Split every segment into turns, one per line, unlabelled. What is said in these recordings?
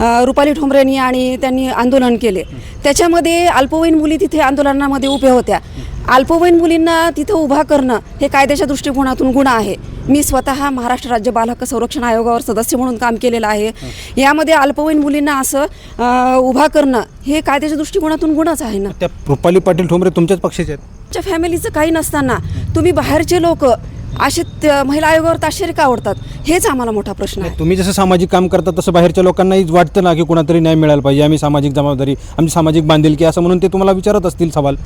रुपाली ठोंबरेंनी आणि त्यांनी आंदोलन केले. त्याच्यामध्ये अल्पवयीन मुली तिथे आंदोलनामध्ये उभ्या होत्या. अल्पवयीन मुलींना तिथं उभा करणं हे कायद्याच्या दृष्टिकोनातून गुन्हा आहे. मी स्वतः महाराष्ट्र राज्य बालहक्क संरक्षण आयोगावर सदस्य म्हणून काम केलेलं आहे. यामध्ये अल्पवयीन मुलींना असं उभा करणं हे कायद्याच्या दृष्टिकोनातून गुन्हाच आहे ना.
त्या रुपाली पाटील ठोंबरे तुमच्याच पक्षाचे आहेत?
तुमच्या फॅमिलीचं काही नसताना तुम्ही बाहेरचे लोक असे महिला आयोगावर ताशेरे का आवडतात हेच आम्हाला मोठा प्रश्न आहे.
तुम्ही जसं सामाजिक काम करता तसं बाहेरच्या लोकांनाही वाटतं ना की कुणातरी न्याय मिळायला पाहिजे. आम्ही सामाजिक जबाबदारी आमची सामाजिक बांधिलकी असं म्हणून ते तुम्हाला विचारत असतील सवाल.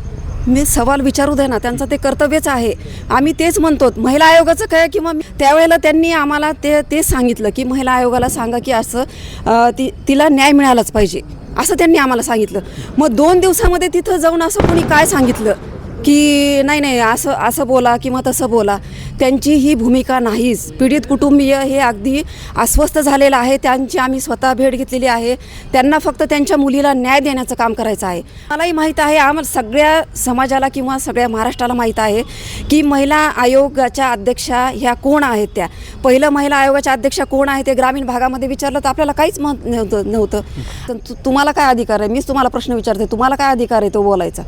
मी सवाल विचारू दे ना त्यांचं ते कर्तव्यच आहे. आम्ही तेच म्हणतो महिला आयोगाचं काय किंवा त्यावेळेला त्यांनी आम्हाला ते तेच सांगितलं की महिला आयोगाला सांगा की असं ती तिला न्याय मिळालाच पाहिजे. असं त्यांनी आम्हाला सांगितलं. मग दोन दिवसामध्ये तिथं जाऊन असं कोणी काय सांगितलं? की नाही नाही असं असं बोला किंवा तसं बोला त्यांची ही भूमिका नाहीच. पीडित कुटुंबीय हे अगदी अस्वस्थ झालेलं आहे. त्यांची आम्ही स्वतः भेट घेतलेली आहे. त्यांना फक्त त्यांच्या मुलीला न्याय देण्याचं काम करायचं आहे. मलाही माहीत आहे आम्हाला सगळ्या समाजाला किंवा सगळ्या महाराष्ट्राला माहीत आहे की महिला आयोगाच्या अध्यक्षा ह्या कोण आहेत त्या? पहिलं महिला आयोगाच्या अध्यक्षा कोण आहे ते ग्रामीण भागामध्ये विचारलं तर आपल्याला काहीच मत नव्हतं नव्हतं. तुम्हाला काय अधिकार आहे? मीच तुम्हाला प्रश्न विचारते तुम्हाला काय अधिकार आहे तो बोलायचा?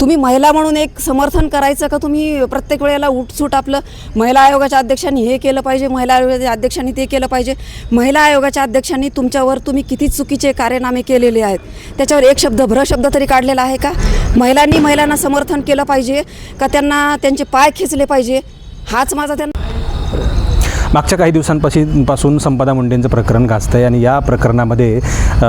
तुम्ही महिला म्हणून एक समर्थन करायचं का? तुम्ही प्रत्येक वेळेला उठसूट आपलं महिला आयोगाच्या अध्यक्षांनी हे केलं पाहिजे महिला आयोगाच्या अध्यक्षांनी ते केलं पाहिजे. महिला आयोगाच्या अध्यक्षांनी तुमच्यावर तुम्ही किती चुकीचे कार्यनामे केलेले आहेत त्याच्यावर एक शब्द भ्र शब्द तरी काढलेला आहे का? महिलांनी महिलांना समर्थन केलं पाहिजे का? त्यांना त्यांचे पाय खेचले पाहिजे. हाच माझा त्यांना
मागच्या काही दिवसांपासून पासून संपदा मुंडेंचं प्रकरण गाजतं आहे आणि या प्रकरणामध्ये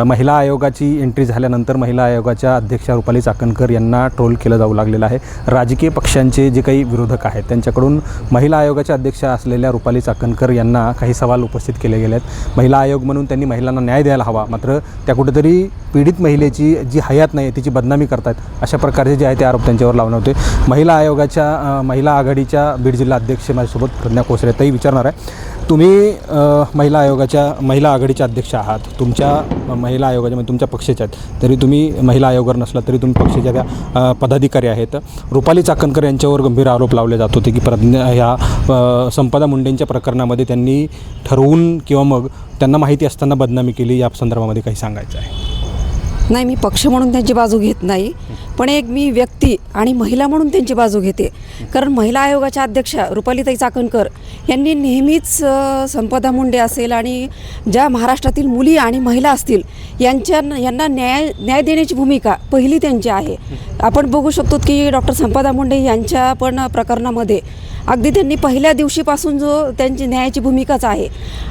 महिला आयोगाची एंट्री झाल्यानंतर महिला आयोगाच्या अध्यक्षा रुपाली चाकणकर यांना ट्रोल केलं जाऊ लागलेलं आहे. राजकीय पक्षांचे जे काही विरोधक आहेत त्यांच्याकडून महिला आयोगाच्या अध्यक्षा असलेल्या रुपाली चाकणकर यांना काही सवाल उपस्थित केले गेले आहेत महिला आयोग म्हणून त्यांनी महिलांना न्याय द्यायला हवा मात्र त्या कुठेतरी पीडित महिलेची जी हयात नाही तिची बदनामी करतात अशा प्रकारचे जे आहे ते आरोप त्यांच्यावर लावले होते. महिला आयोगाच्या महिला आघाडीच्या बीड जिल्हा अध्यक्ष माझ्यासोबत प्रज्ञा कोसरे ताई विचारणार आहे. तुम्ही महिला आयोगाच्या महिला आघाडीच्या अध्यक्ष आहात. तुमच्या महिला आयोगाच्या म्हणजे तुमच्या पक्षाच्या आहेत. तरी तुम्ही महिला आयोगावर नसला तरी तुम्ही पक्षाच्या त्या पदाधिकारी आहेत. रुपाली चाकणकर यांच्यावर गंभीर आरोप लावले जात होते की प्रज्ञा ह्या संपदा मुंडेंच्या प्रकरणामध्ये त्यांनी ठरवून किंवा मग त्यांना माहिती असताना बदनामी केली या संदर्भामध्ये काही सांगायचं आहे.
नाही मी पक्ष म्हणून त्यांची बाजू घेत नाही. पण एक मी व्यक्ती आणि महिला म्हणून त्यांची बाजू घेते. कारण महिला आयोगाच्या अध्यक्षा रुपालीताई चाकणकर यांनी नेहमीच संपदा मुंडे असेल आणि ज्या महाराष्ट्रातील मुली आणि महिला असतील यांच्या यांना न्याय न्याय देण्याची भूमिका पहिली त्यांची आहे. आपण बघू शकतो की डॉक्टर संपदा मुंडे यांच्या पण प्रकरणामध्ये अगदी त्यांनी पहिल्या दिवशीपासून जो त्यांची न्यायाची भूमिकाच आहे.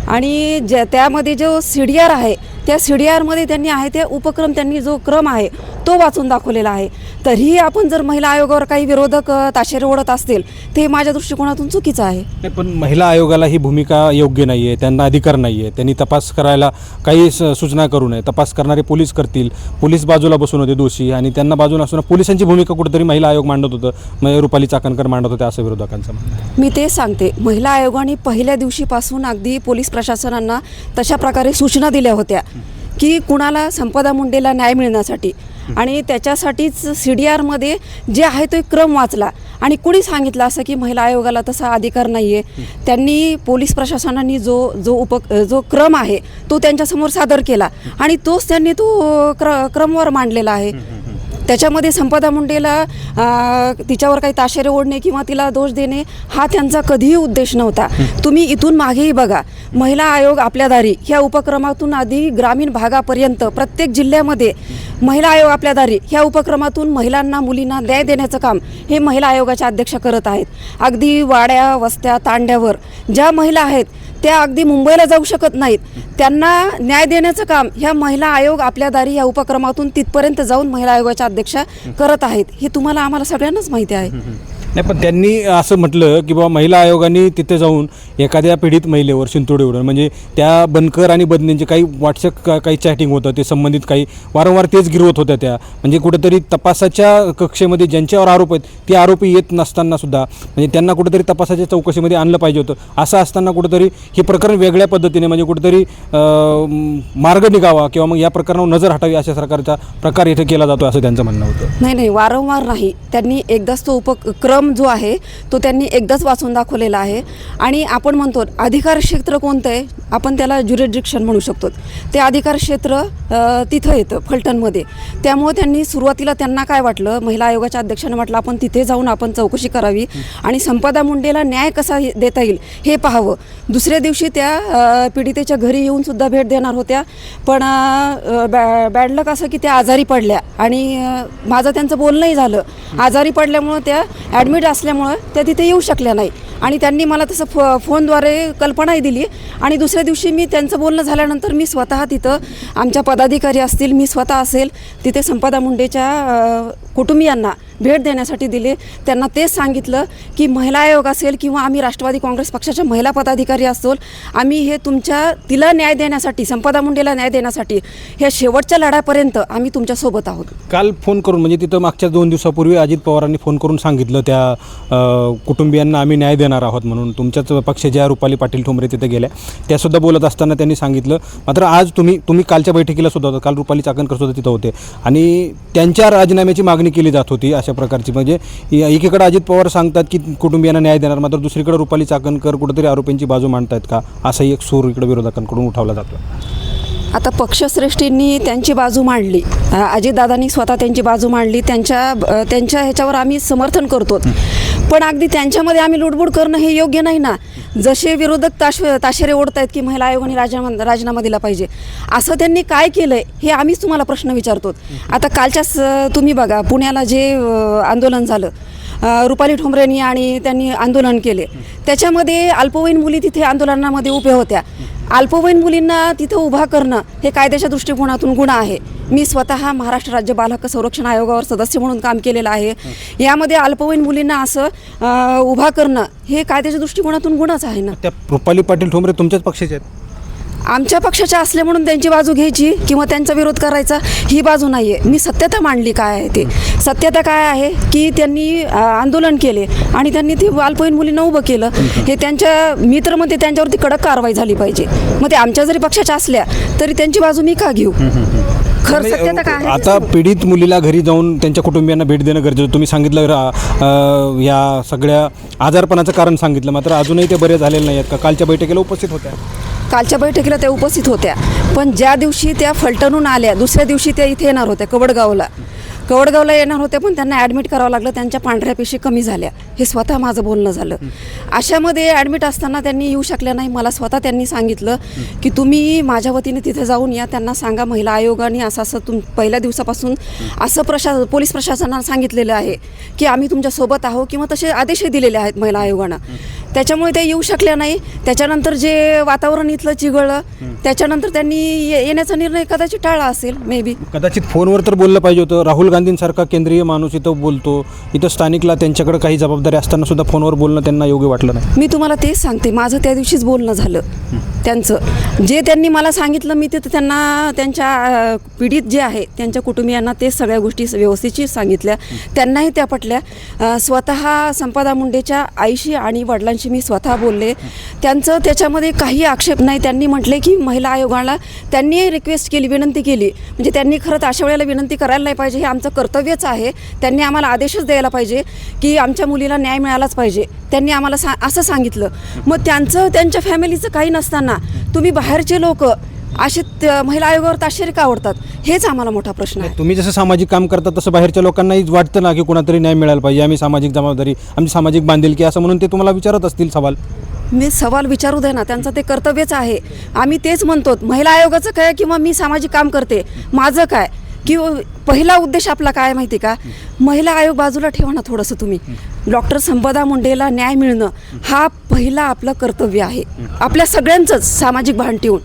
आणि ज्या त्यामध्ये जो सी डी आर आहे त्या सी डी आरमध्ये त्यांनी आहे ते उपक्रम त्यांनी जो क्रम आहे तो वाचून दाखवलेला आहे. तरीही आपण जर महिला आयोगावर काही विरोधक ताशेरे ओढत असतील ते माझ्या दृष्टिकोनातून चुकीचं आहे.
नाही पण महिला आयोगाला ही भूमिका योग्य नाही आहे त्यांना अधिकार नाही आहे त्यांनी तपास करायला काही सूचना करू नये. तपास करणारे पोलीस करतील. पोलीस बाजूला बसून होते दोषी आणि त्यांना बाजूला असून पोलिसांची भूमिका कुठेतरी महिला आयोग मांडत होतं. म्हणजे रुपाली चाकणकर मांडत होते असं विरोधकांचं.
मी तेच सांगते. महिला आयोगाने पहिल्या दिवशीपासून अगदी पोलीस प्रशासनांना तशा प्रकारे सूचना दिल्या होत्या की कुणाला संपदा मुंडेला न्याय मिळण्यासाठी. आणि त्याच्यासाठीच सी डी आरमध्ये जे आहे तो क्रम वाचला. आणि कुणी सांगितलं असं की महिला आयोगाला तसा अधिकार नाही आहे त्यांनी पोलीस प्रशासनाने जो जो उप जो क्रम आहे तो त्यांच्यासमोर सादर केला. आणि तोच त्यांनी तो क्र क्रमवर मांडलेला आहे. त्याच्यामध्ये संपदा मुंडेला तिच्यावर काही ताशेरे ओढणे किंवा तिला दोष देणे हा त्यांचा कधीही उद्देश नव्हता. तुम्ही इथून मागेही बघा महिला आयोग आपल्या दारी ह्या उपक्रमातून आधी ग्रामीण भागापर्यंत प्रत्येक जिल्ह्यामध्ये महिला आयोग आपल्या दारी. ह्या उपक्रमातून महिलांना मुलींना न्याय देण्याचं काम हे महिला आयोगाच्या अध्यक्ष करत आहेत. अगदी वाड्या वस्त्या तांड्यावर ज्या महिला आहेत त्या अगदी मुंबईला जाऊ शकत नाहीत. त्यांना न्याय देण्याचं काम ह्या महिला आयोग आपल्या दारी या उपक्रमातून तिथपर्यंत जाऊन महिला आयोगाच्या अध्यक्षा करत आहेत. हे तुम्हाला आम्हाला सगळ्यांनाच माहिती आहे.
नाही पण त्यांनी असं म्हटलं की बाबा महिला आयोगाने तिथे जाऊन एखाद्या पीडित महिलेवर शिंतोडे उडवून म्हणजे त्या बनकर आणि बदनींचे काही व्हॉट्सअप का काही चॅटिंग होतं ते संबंधित काही वारंवार तेच गिरवत होत्या त्या. म्हणजे कुठेतरी तपासाच्या कक्षेमध्ये ज्यांच्यावर आरोप आहेत ते आरोपी येत नसताना सुद्धा म्हणजे त्यांना कुठेतरी तपासाच्या चौकशीमध्ये आणलं पाहिजे होतं. असं असताना कुठेतरी हे प्रकरण वेगळ्या पद्धतीने म्हणजे कुठेतरी मार्ग निघावा किंवा मग या प्रकरणावर नजर हटावी अशा प्रकारचा प्रकार इथे केला जातो असं त्यांचं म्हणणं होतं.
नाही नाही वारंवार नाही. त्यांनी एकदाच तो उपक्रम कलम जो आहे तो त्यांनी एकदाच वाचून दाखवलेला आहे. आणि आपण म्हणतो अधिकार क्षेत्र कोणतं आहे? आपण त्याला ज्युरिडिक्शन म्हणू शकतो. ते अधिकार क्षेत्र तिथं येतं फलटणमध्ये. त्यामुळे त्यांनी सुरुवातीला त्यांना काय वाटलं? महिला आयोगाच्या अध्यक्षांना वाटलं आपण तिथे जाऊन आपण चौकशी करावी. आणि संपदा मुंडेला न्याय कसा देता येईल हे पाहावं. दुसऱ्या दिवशी त्या पीडितेच्या घरी येऊन सुद्धा भेट देणार होत्या. पण बॅ बॅडलक असं की त्या आजारी पडल्या. आणि माझं त्यांचं बोलणंही झालं. आजारी पडल्यामुळं त्या ॲडमिट असल्यामुळं त्या तिथे येऊ शकल्या नाही. आणि त्यांनी मला तसं फो फोनद्वारे कल्पनाही दिली. आणि दुसऱ्या दिवशी मी त्यांचं बोलणं झाल्यानंतर मी स्वतः तिथं आमच्या पदाधिकारी असतील मी स्वतः असेल तिथे संपदा मुंडेच्या कुटुंबियांना भेट देण्यासाठी दिले. त्यांना तेच सांगितलं की महिला आयोग असेल किंवा आम्ही राष्ट्रवादी काँग्रेस पक्षाच्या महिला पदाधिकारी असोल आम्ही हे तुमच्या तिला न्याय देण्यासाठी संपदा मुंडेला न्याय देण्यासाठी ह्या शेवटच्या लढ्यापर्यंत आम्ही तुमच्यासोबत आहोत.
काल फोन करून म्हणजे तिथं मागच्या दोन दिवसापूर्वी अजित पवारांनी फोन करून सांगितलं त्या अ, कुटुंबियांना आम्ही न्याय देणार आहोत म्हणून. तुमच्याच पक्षाच्या रुपाली पाटील ठोंबरे तिथे गेल्या त्यासुद्धा बोलत असताना त्यांनी सांगितलं मात्र आज तुम्ही तुम्ही कालच्या बैठकीला सुद्धा होता. काल रुपाली चाकणकर सुद्धा तिथं होते. आणि त्यांच्या राजीनाम्याची मागणी केली जात होती अशा प्रकारची. म्हणजे एकीकडे अजित पवार सांगतात की कुटुंबियांना न्याय देणार मात्र दुसरीकडे रुपाली चाकणकर कुठेतरी आरोपींची बाजू मांडतायत का? असाही एक सूर इकडे विरोधकांकडून उठवला जातो
आता पक्षश्रेष्ठींनी त्यांची बाजू मांडली. अजितदादांनी स्वतः त्यांची बाजू मांडली. त्यांच्या त्यांच्या ह्याच्यावर आम्ही समर्थन करतो पण अगदी त्यांच्यामध्ये आम्ही लुडबुड करणं हे योग्य नाही ना. जसे विरोधक ताश ताशेरे ओढत आहेत की महिला आयोगाने राजीनामा राजीनामा दिला पाहिजे. असं त्यांनी काय केलं आहे हे आम्हीच तुम्हाला प्रश्न विचारतो आता कालच्या तुम्ही बघा पुण्याला जे आंदोलन झालं रुपाली ठोंबरेंनी आणि त्यांनी आंदोलन केले. त्याच्यामध्ये अल्पवयीन मुली तिथे आंदोलनामध्ये उभ्या होत्या. अल्पवयीन मुलींना तिथं उभा करणं हे कायद्याच्या दृष्टिकोनातून गुन्हा आहे. मी स्वतः महाराष्ट्र राज्य बालहक्क संरक्षण आयोगावर सदस्य म्हणून काम केलेलं आहे. यामध्ये अल्पवयीन मुलींना असं उभा करणं हे कायद्याच्या दृष्टिकोनातून गुन्हाच आहे ना.
त्या रुपाली पाटील ठोंबरे तुमच्याच पक्षाचे आहेत?
आमच्या पक्षाच्या असले म्हणून त्यांची बाजू घ्यायची किंवा त्यांचा विरोध करायचा ही बाजू नाही आहे मी सत्यता मांडली काय आहे ते. सत्यता काय आहे की त्यांनी आंदोलन केले आणि त्यांनी ते अल्पवयीन मुलींना उभं केलं. हे त्यांच्या मी तर म्हणते त्यांच्यावरती कडक कारवाई झाली पाहिजे. मग ते आमच्या जरी पक्षाच्या असल्या तरी त्यांची बाजू मी का घेऊ? खर सत्यता काय आहे? ते
आता. पीडित मुलीला घरी जाऊन त्यांच्या कुटुंबियांना भेट देणं गरजेचं तुम्ही सांगितलं रा- अ, या सगळ्या आजारपणाचं कारण सांगितलं. मात्र अजूनही ते बरे झालेले नाही आहेत का? कालच्या बैठकीला उपस्थित होत्या.
कालच्या बैठकीला त्या उपस्थित होत्या. पण ज्या दिवशी त्या फलटणून आल्या दुसऱ्या दिवशी त्या इथे येणार होत्या कवडगावला. कवडगावला येणार होत्या पण त्यांना ॲडमिट करावं लागलं. त्यांच्या पांढऱ्या पेशी कमी झाल्या. हे स्वतः माझं बोलणं झालं. अशामध्ये ॲडमिट असताना त्यांनी येऊ शकल्या नाही. मला स्वतः त्यांनी सांगितलं की तुम्ही माझ्या वतीने तिथे जाऊन या. त्यांना सांगा महिला आयोगाने असं असं तुम पहिल्या दिवसापासून असं प्रशा पोलीस प्रशासनानं सांगितलेलं आहे की आम्ही तुमच्यासोबत आहो किंवा तसे आदेशही दिलेले आहेत महिला आयोगानं. त्याच्यामुळे त्या येऊ शकल्या नाही. त्याच्यानंतर जे वातावरण इथलं चिघळलं त्याच्यानंतर त्यांनी ये- येण्याचा निर्णय कदाचित टाळला असेल मे बी
कदाचित फोनवर तर बोललं पाहिजे होतं. राहुल गांधींसारखा केंद्रीय माणूस इथं बोलतो. इथं स्थानिकला त्यांच्याकडे काही जबाबदारी असताना सुद्धा फोनवर बोलणं त्यांना योग्य वाटलं नाही.
मी तुम्हाला तेच सांगते. माझं त्या दिवशीच बोलणं झालं. त्यांचं. जे त्यांनी मला सांगितलं मी तिथं त्यांना त्यांच्या अ, पीडित जे आहे त्यांच्या कुटुंबियांना तेच सगळ्या गोष्टी व्यवस्थितशीर सांगितल्या. त्यांनाही त्या पटल्या. अ, स्वतः संपदा मुंडेच्या आईशी आणि वडिलांशी मी स्वतः बोलले. त्यांचं त्याच्यामध्ये काही आक्षेप नाही. त्यांनी म्हटले की महिला आयोगाला त्यांनी रिक्वेस्ट केली विनंती केली. म्हणजे त्यांनी खरं तर अशा वेळेला विनंती करायला नाही पाहिजे. हे आमचं कर्तव्यच आहे. त्यांनी आम्हाला आदेशच द्यायला पाहिजे की आमच्या मुलीला न्याय मिळालाच पाहिजे. त्यांनी आम्हाला सा असं सांगितलं. मग त्यांचं त्यांच्या फॅमिलीचं काही नसताना तुम्ही बाहेरचे लोक असे महिला आयोगावर ताशेरे का आवडतात? हेच आम्हाला मोठा प्रश्न आहे.
तुम्ही जसं सामाजिक काम करता तसं बाहेरच्या लोकांनाही वाटतं ना की कुणातरी न्याय मिळायला पाहिजे. आम्ही सामाजिक जबाबदारी आमची सामाजिक बांधिलकी असं म्हणून ते तुम्हाला विचारत असतील सवाल.
मी सवाल विचारू दे ना त्यांचं ते कर्तव्यच आहे. आम्ही तेच म्हणतो महिला आयोगाचं काय किंवा मी सामाजिक काम करते? माझं काय? की पहिला उद्देश आपला काय माहिती का? महिला आयोग बाजूला ठेवा ना थोडंसं तुम्ही. डॉक्टर संपदा मुंडेला न्याय मिळणं हा पहिला आपलं कर्तव्य आहे. आपल्या सगळ्यांचंच सामाजिक भान ठेवून.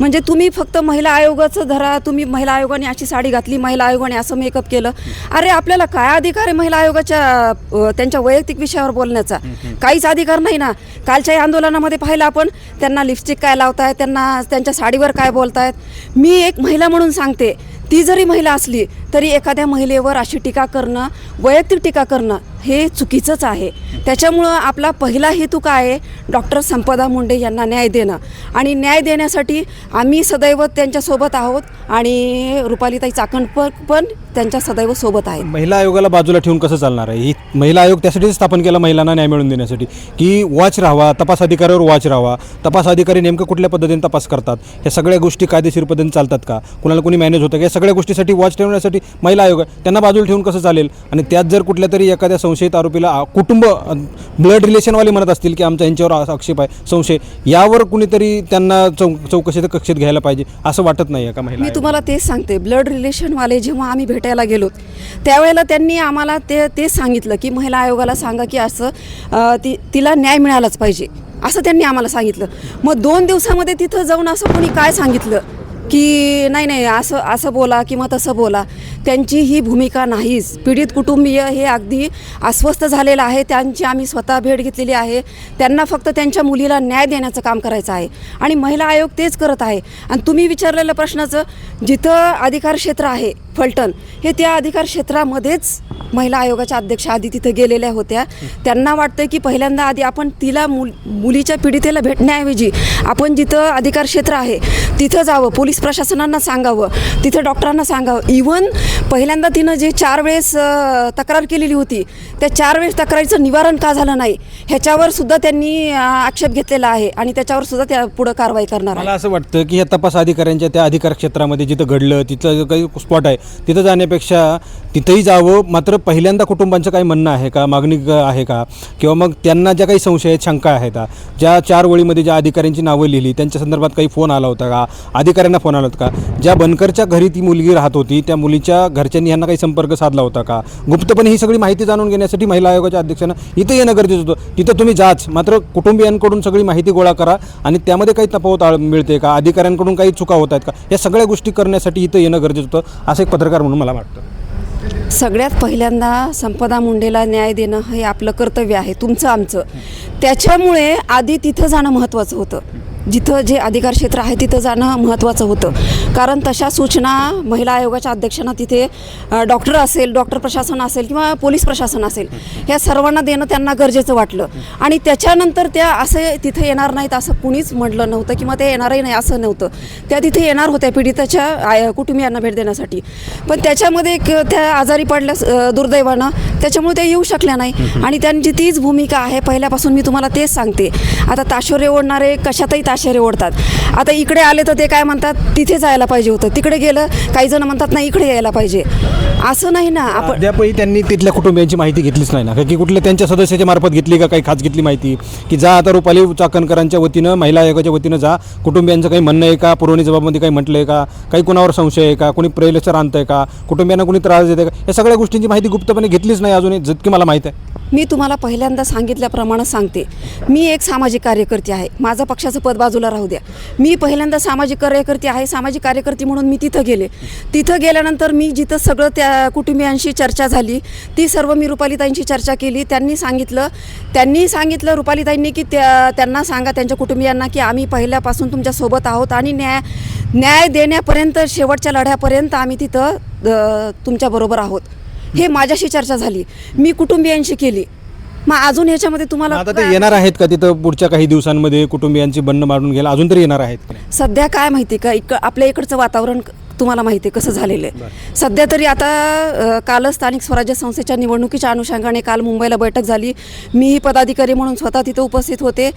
म्हणजे तुम्ही फक्त महिला आयोगाचं धरा तुम्ही महिला आयोगाने अशी साडी घातली महिला आयोगाने असं मेकअप केलं. अरे आपल्याला काय अधिकार आहे महिला आयोगाच्या त्यांच्या वैयक्तिक विषयावर बोलण्याचा? काहीच अधिकार नाही ना. कालच्या या आंदोलनामध्ये पाहिलं आपण त्यांना लिपस्टिक काय लावतायत त्यांना त्यांच्या साडीवर काय बोलतायत? मी एक महिला म्हणून सांगते ती जरी महिला असली तरी एखाद्या महिलेवर अशी टीका करणं वैयक्तिक टीका करणं हे चुकीचंच आहे. त्याच्यामुळं आपला पहिला हेतू काय आहे? डॉक्टर संपदा मुंडे यांना न्याय देणं. आणि न्याय देण्यासाठी आम्ही सदैव त्यांच्यासोबत आहोत आणि रुपालीताई चाकण पण त्यांच्या सदैव सोबत आहेत.
महिला आयोगाला बाजूला ठेवून कसं चालणार आहे? ही महिला आयोग त्यासाठीच स्थापन केला महिलांना न्याय मिळवून देण्यासाठी. की वॉच राहावा तपास अधिकाऱ्यावर वॉच राहावा. तपास अधिकारी नेमकं कुठल्या पद्धतीने तपास करतात? या सगळ्या गोष्टी कायदेशीर पद्धतीने चालतात का? कुणाला कोणी मॅनेज होतं का? या सगळ्या गोष्टीसाठी वॉच ठेवण्यासाठी महिला आयोग त्यांना बाजूला ठेवून कसं चालेल? आणि त्यात जर कुठल्या तरी एखाद्या संशयित आरोपीला कुटुंब ब्लड रिलेशनवाले म्हणत असतील की आमचा यांच्यावर आक्षेप आहे संशय. यावर कुणीतरी त्यांना चौ चौकशी कक्षेत घ्यायला पाहिजे असं वाटत नाही आहे का महिला
मी तुम्हाला तेच सांगते. ब्लड रिलेशनवाले जेव्हा आम्ही भेटायला गेलो त्यावेळेला त्यांनी आम्हाला ते तेच सांगितलं की महिला आयोगाला सांगा की असं ती तिला न्याय मिळालाच पाहिजे असं त्यांनी आम्हाला सांगितलं. मग दोन दिवसामध्ये तिथं जाऊन असं कोणी काय सांगितलं? की नाही नाही असं असं बोला किंवा तसं बोला त्यांची ही भूमिका नाहीच. पीडित कुटुंबीय हे अगदी अस्वस्थ झालेलं आहे. त्यांची आम्ही स्वतः भेट घेतलेली आहे. त्यांना फक्त त्यांच्या मुलीला न्याय देण्याचं काम करायचं आहे. आणि महिला आयोग तेच करत आहे. आणि तुम्ही विचारलेल्या प्रश्नाचं जिथं अधिकार क्षेत्र आहे फलटण हे त्या अधिकार क्षेत्रामध्येच महिला आयोगाच्या अध्यक्षा आधी तिथं गेलेल्या होत्या. त्यांना वाटतं की पहिल्यांदा आधी आपण तिला मुल मुलीच्या पीडितेला भेटण्याऐवजी आपण जिथं अधिकार क्षेत्र आहे तिथं जावं. पोलीस प्रशासनांना सांगावं तिथं डॉक्टरांना सांगावं. इवन पहिल्यांदा तिनं जे चार वेळेस तक्रार केलेली होती त्या चार वेळेस तक्रारीचं निवारण का झालं नाही ह्याच्यावर सुद्धा त्यांनी आक्षेप घेतलेला आहे आणि त्याच्यावर सुद्धा त्या पुढं कारवाई करणार
मला असं वाटतं की या तपास अधिकाऱ्यांच्या त्या अधिकार क्षेत्रामध्ये जिथं घडलं तिथं काही स्पॉट आहे तिथं जाण्यापेक्षा तिथंही जावं. मात्र पहिल्यांदा कुटुंबांचं काही म्हणणं आहे का मागणी आहे का किंवा मग त्यांना ज्या काही संशय आहेत शंका आहेत ज्या चार वळीमध्ये ज्या अधिकाऱ्यांची नावं लिहिली त्यांच्या संदर्भात काही फोन आला होता का अधिकाऱ्यांना फोन आला होता का? ज्या बनकरच्या घरी ती मुलगी राहत होती त्या मुलीच्या घरच्यांनी यांना काही संपर्क साधला होता का? गुप्तपणे ही सगळी माहिती जाणून घेण्यासाठी महिला आयोगाच्या अध्यक्षांना इथं येणं गरजेचं होतं. तिथं तुम्ही जाच. मात्र कुटुंबियांकडून सगळी माहिती गोळा करा आणि त्यामध्ये काही तफावत आळ- मिळते का? अधिकाऱ्यांकडून काही चुका होत आहेत का? या सगळ्या गोष्टी करण्यासाठी इथं येणं गरजेचं होतं असं एक पत्रकार म्हणून मला वाटतं.
सगळ्यात पहिल्यांदा संपदा मुंडेला न्याय देणं हे आपलं कर्तव्य आहे तुमचं आमचं. त्याच्यामुळे आधी तिथं जाणं महत्त्वाचं होतं. जिथं जे अधिकार क्षेत्र आहे तिथं जाणं महत्त्वाचं होतं. कारण तशा सूचना महिला आयोगाच्या अध्यक्षांना तिथे डॉक्टर असेल डॉक्टर प्रशासन असेल किंवा पोलीस प्रशासन असेल ह्या सर्वांना देणं त्यांना गरजेचं वाटलं. आणि त्याच्यानंतर त्या असे तिथे येणार नाहीत असं कुणीच म्हटलं नव्हतं किंवा ते येणारही नाही असं नव्हतं. त्या तिथे येणार होत्या पीडिताच्या आय- कुटुंबियांना भेट देण्यासाठी. पण त्याच्यामध्ये एक त्या आजारी पडल्या दुर्दैवानं त्याच्यामुळे ते येऊ शकल्या नाही. आणि त्यांची तीच भूमिका आहे. पहिल्यापासून मी तुम्हाला तेच सांगते. आता ताशोरे ओढणारे कशातही ताशेरे ओढतात. आता इकडे आले तर ते काय म्हणतात? तिथे जायला पाहिजे होतं. तिकडे गेलं काही जण म्हणतात नाही इकडे यायला पाहिजे. असं नाही ना आपण
अद्यापही त्यांनी तिथल्या कुटुंबियांची माहिती घेतलीच नाही ना. का कुठल्या त्यांच्या सदस्याच्या मार्फत घेतली का काही खास घेतली माहिती? की जा आता रुपाली चाकणकरांच्या वतीनं महिला आयोगाच्या वतीनं जा. कुटुंबियांचं काही म्हणणं आहे का? पुरवणी जबाबमध्ये काही म्हटलं आहे का? काही कुणावर संशय आहे का? कोणी प्रेलेचर आणतं आहे का? कुटुंबियांना कोणी त्रास देते का? या सगळ्या गोष्टींची माहिती गुप्तपणे घेतलीच नाही अजून जितकी मला माहीत आहे.
मी तुम्हाला पहिल्यांदा सांगितल्याप्रमाणे सांगते. मी एक सामाजिक कार्यकर्ती आहे. माझं पक्षाचं पद बाजूला राहू द्या. मी पहिल्यांदा सामाजिक कार्यकर्ती आहे. सामाजिक कार्यकर्ती म्हणून मी तिथं गेले. तिथं गेल्यानंतर मी जिथं सगळं त्या कुटुंबियांशी चर्चा झाली ती सर्व मी रुपालीताईंशी चर्चा केली. त्यांनी सांगितलं त्यांनी सांगितलं रुपालीताईंनी की त्या त्यांना सांगा त्यांच्या कुटुंबियांना की आम्ही पहिल्यापासून तुमच्यासोबत आहोत आणि न्याय न्याय देण्यापर्यंत शेवटच्या लढ्यापर्यंत आम्ही तिथं तुमच्याबरोबर आहोत. हे माझ्याशी चर्चा झाली. मी कुटुंबियांशी केली. मग अजून ह्याच्यामध्ये तुम्हाला
आता ते येणार आहेत का तिथं पुढच्या काही दिवसांमध्ये कुटुंबियांची बंड मारून गेला अजून तरी येणार आहेत?
सध्या काय माहिती का? इक आपल्या इकडचं वातावरण तुम्हाला माहिती आहे कसं झालेलं आहे. सध्या तरी आता कालच स्थानिक स्वराज्य संस्थेच्या निवडणुकीच्या अनुषंगाने काल मुंबईला बैठक झाली. मीही पदाधिकारी म्हणून स्वतः तिथं उपस्थित होते.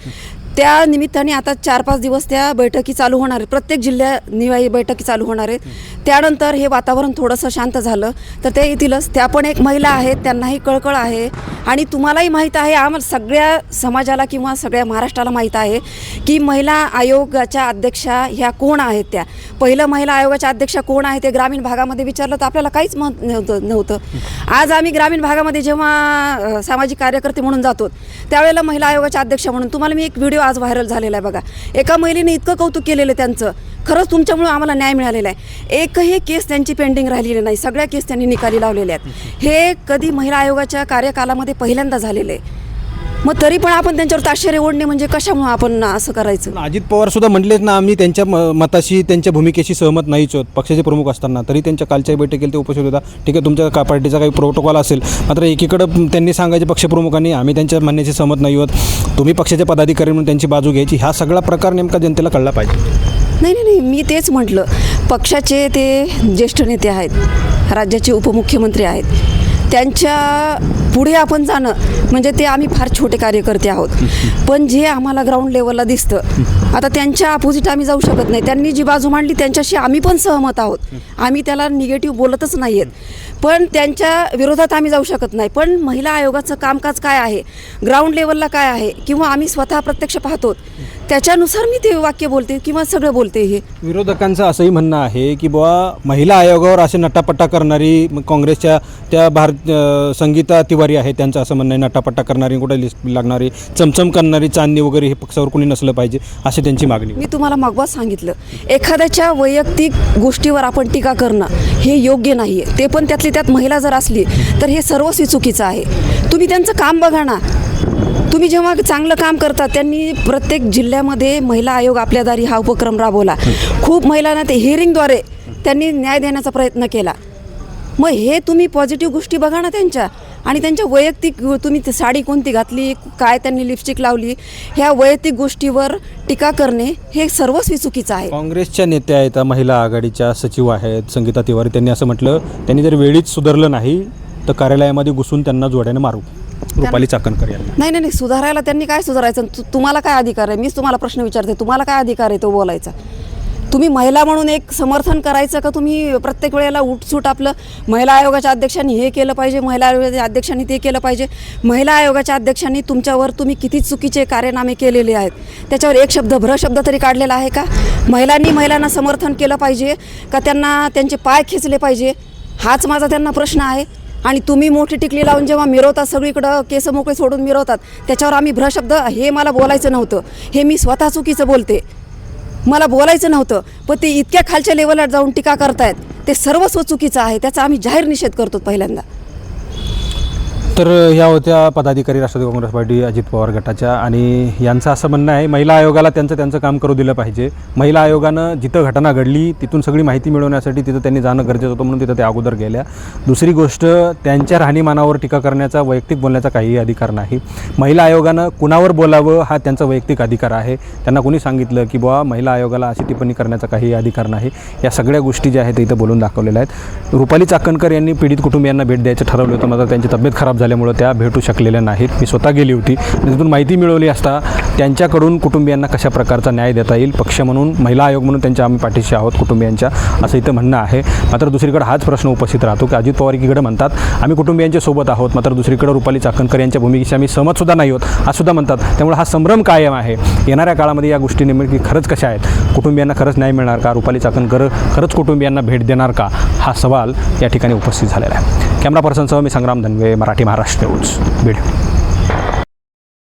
त्या निमित्ताने आता चार पाच दिवस त्या बैठकी चालू होणार आहेत. प्रत्येक जिल्ह्यानिवाई बैठकी चालू होणार आहेत. त्यानंतर हे वातावरण थोडंसं शांत झालं. तर ते येतीलच. त्या पण एक महिला आहेत. त्यांनाही कळकळ आहे. आणि तुम्हालाही माहीत आहे आम्हाला सगळ्या समाजाला किंवा सगळ्या महाराष्ट्राला माहीत आहे की महिला आयोगाच्या अध्यक्षा ह्या कोण आहेत त्या? पहिलं महिला आयोगाच्या अध्यक्षा कोण आहे ते ग्रामीण भागामध्ये विचारलं तर आपल्याला काहीच मत नव्हतं नव्हतं. आज आम्ही ग्रामीण भागामध्ये जेव्हा सामाजिक कार्यकर्ते म्हणून जातो त्यावेळेला महिला आयोगाच्या अध्यक्षा म्हणून. तुम्हाला मी एक व्हिडिओ आज व्हायरल झालेला आहे बघा. एका महिलेने इतकं कौतुक केलेलं आहे त्यांचं. खरंच तुमच्यामुळं आम्हाला न्याय मिळालेला आहे. एकही केस त्यांची पेंडिंग राहिलेली नाही. सगळ्या केस त्यांनी निकाली लावलेल्या आहेत. हे कधी महिला आयोगाच्या कार्यकालामध्ये पहिल्यांदा झालेलं आहे. मग तरी पण आपण त्यांच्यावर ताशेरे ओढणे म्हणजे कशामुळे आपण असं करायचं?
अजित पवार सुद्धा म्हटलेच ना आम्ही त्यांच्या म- मताशी त्यांच्या भूमिकेशी सहमत नाहीच आहोत. पक्षाचे प्रमुख असताना. तरी त्यांच्या कालच्या बैठकीला ते उपस्थित होता. ठीक आहे तुमच्या का पार्टीचा काही प्रोटोकॉल असेल. मात्र एकीकडं त्यांनी सांगायचे पक्षप्रमुखांनी आम्ही त्यांच्या म्हणण्याशी सहमत नाही आहोत. तुम्ही पक्षाचे पदाधिकारी म्हणून त्यांची बाजू घ्यायची. हा सगळा प्रकार नेमका जनतेला कळला पाहिजे.
नाही नाही नाही. मी तेच म्हटलं. पक्षाचे ते ज्येष्ठ नेते आहेत राज्याचे उपमुख्यमंत्री आहेत. त्यांच्या पुढे आपण जाणं म्हणजे ते आम्ही फार छोटे कार्यकर्ते आहोत. पण जे आम्हाला ग्राउंड लेवलला दिसतं आता त्यांच्या अपोजिट आम्ही जाऊ शकत नाही. त्यांनी जी बाजू मांडली त्यांच्याशी आम्ही पण सहमत आहोत. आम्ही त्याला निगेटिव्ह बोलतच नाही आहेत पण त्यांच्या विरोधात आम्ही जाऊ शकत नाही. पण महिला आयोगाचं कामकाज काय आहे? ग्राउंड लेवलला काय आहे? किंवा आम्ही स्वतः प्रत्यक्ष पाहतो त्याच्यानुसार मी ते वाक्य बोलते किंवा सगळं बोलते हे.
विरोधकांचं असंही म्हणणं आहे की बुवा महिला आयोगावर असे नटापट्टा करणारी मग काँग्रेसच्या त्या भारत संगीता तिवारी आहे त्यांचं असं म्हणणं आहे नटापट्टा करणारी कुठे लिस्ट लागणारी चमचम करणारी चांदणी वगैरे हे पक्षावर कोणी नसलं पाहिजे अशी त्यांची मागणी
मी तुम्हाला मागवा सांगितलं. एखाद्याच्या वैयक्तिक गोष्टीवर आपण टीका करणं हे योग्य नाही आहे ते पण त्यातली त्यात महिला जर असली तर हे सर्वस्वी चुकीचं आहे. तुम्ही त्यांचं काम बघा ना. तुम्ही जेव्हा चांगलं काम करता त्यांनी प्रत्येक जिल्ह्यामध्ये महिला आयोग आपल्या दारी हा उपक्रम राबवला. खूप महिलांना ते हिअरिंगद्वारे त्यांनी न्याय देण्याचा प्रयत्न केला. मग हे तुम्ही पॉझिटिव्ह गोष्टी बघा ना त्यांच्या. आणि त्यांच्या वैयक्तिक तुम्ही साडी कोणती घातली काय त्यांनी लिपस्टिक लावली ह्या वैयक्तिक गोष्टीवर टीका करणे हे सर्वस्वी चुकीचं आहे.
काँग्रेसच्या नेत्या आहेत महिला आघाडीच्या सचिव आहेत संगीता तिवारी. त्यांनी असं म्हटलं त्यांनी जर वेळीच सुधारलं नाही तर कार्यालयामध्ये घुसून त्यांना जोड्याने मारू. रुपाली चाकणकर यांना.
नाही नाही नाही सुधारायला त्यांनी काय सुधारायचं? तु- तुम्हाला काय अधिकार आहे? मीच तुम्हाला प्रश्न विचारते तुम्हाला काय अधिकार आहे तो बोलायचा? तुम्ही महिला म्हणून एक समर्थन करायचं का? तुम्ही प्रत्येक वेळेला उठसूट आपलं महिला आयोगाच्या अध्यक्षांनी हे केलं पाहिजे महिला आयोगाच्या अध्यक्षांनी ते केलं पाहिजे. महिला आयोगाच्या अध्यक्षांनी तुमच्यावर तुम्ही किती चुकीचे कार्यनामे केलेले आहेत? त्याच्यावर एक शब्द भ्रशब्द तरी काढलेला आहे का? महिलांनी महिलांना समर्थन केलं पाहिजे का? त्यांना त्यांचे पाय खेचले पाहिजे? हाच माझा त्यांना प्रश्न आहे. आणि तुम्ही मोठी टिकली लावून जेव्हा मिरवतात सगळीकडं केस मोकळे सोडून मिरवतात त्याच्यावर आम्ही भ्रशब्द हे मला बोलायचं नव्हतं. हे मी स्वतः चुकीचं बोलते. मला बोलायचं नव्हतं पण ते इतक्या खालच्या लेवलला जाऊन टीका करतायत. ते सर्वस्व चुकीचं आहे त्याचा आम्ही जाहीर निषेध करतो पहिल्यांदा.
तर ह्या होत्या पदाधिकारी राष्ट्रवादी काँग्रेस पार्टी अजित पवार गटाच्या. आणि यांचं असं म्हणणं आहे महिला आयोगाला त्यांचं त्यांचं काम करू दिलं पाहिजे. महिला आयोगानं जिथं घटना घडली तिथून सगळी माहिती मिळवण्यासाठी तिथं त्यांनी जाणं गरजेचं होतं म्हणून तिथं त्या अगोदर गेल्या. दुसरी गोष्ट त्यांच्या राहणीमानावर टीका करण्याचा वैयक्तिक बोलण्याचा काहीही अधिकार नाही. महिला आयोगानं कुणावर बोलावं हा त्यांचा वैयक्तिक अधिकार आहे. त्यांना कोणी सांगितलं की बुवा महिला आयोगाला अशी टिप्पणी करण्याचा काही अधिकार नाही. या सगळ्या गोष्टी ज्या आहेत ते इथं बोलून दाखवलेल्या आहेत. रुपाली चाकणकर यांनी पीडित कुटुंबियांना भेट द्यायचं ठरवलं होतं मात्र त्यांची तब्येत खराब झाल्यामुळं त्या भेटू शकलेल्या नाहीत. मी स्वतः गेली होती तिथून माहिती मिळवली असता त्यांच्याकडून कुटुंबियांना कशा प्रकारचा न्याय देता येईल? पक्ष म्हणून महिला आयोग म्हणून त्यांच्या आम्ही पाठीशी आहोत कुटुंबियांच्या असं इथं म्हणणं आहे. मात्र दुसरीकडे हाच प्रश्न उपस्थित राहतो की अजित पवार एकीकडे म्हणतात आम्ही कुटुंबियांच्या सोबत आहोत मात्र दुसरीकडे रुपाली चाकणकर यांच्या भूमिकेशी आम्ही सहमतसुद्धा नाही आहोत असुद्धा सुद्धा म्हणतात. त्यामुळे हा संभ्रम कायम आहे. येणाऱ्या काळामध्ये या गोष्टी नेमकी खरंच कशा आहेत? कुटुंबियांना खरंच न्याय मिळणार का? रुपाली चाकणकर खरंच कुटुंबियांना भेट देणार का? हा सवाल या ठिकाणी उपस्थित झालेला आहे. कॅमेरा पर्सनसह मी संग्राम धनवे मराठी महाराष्ट्र न्यूज बीड.